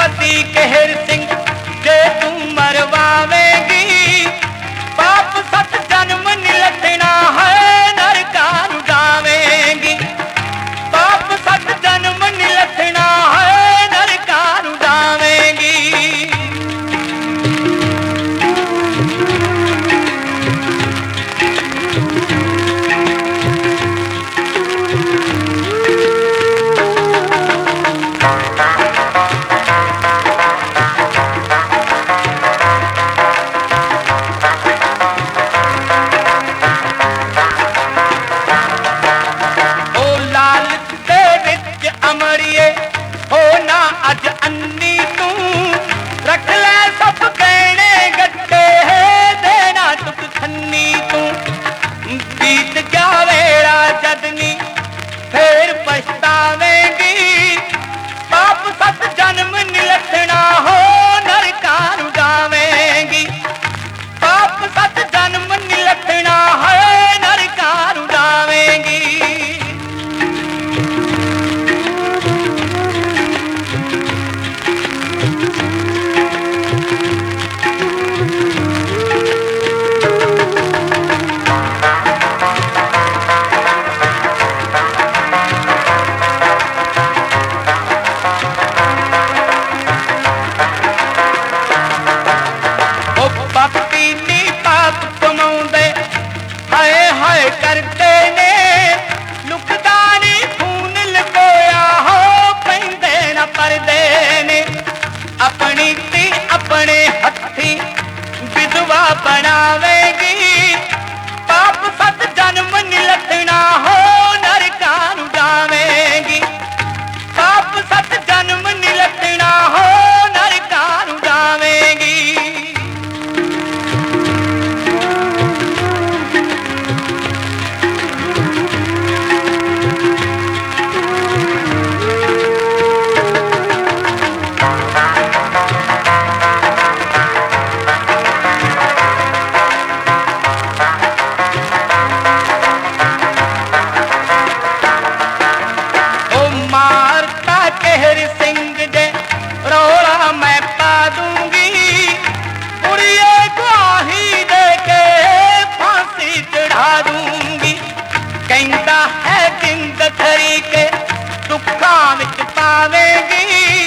पति कहर सिंह जे तू ਅੱਜ ਅੰਨੀ ਤੂੰ ਰੱਖ ਲੈ ਸਭ ਕਹਿਣੇ ਗੱਟੇ ਦੇਣਾ ਤੁਕ ਖੰਨੀ ਤੂੰ। ਬੀਤ ਗਿਆ ਵੇਲਾ ਜਦਨੀ ਫੇਰ ਪਛ மணி सिंह थरी के दुकान पावेगी।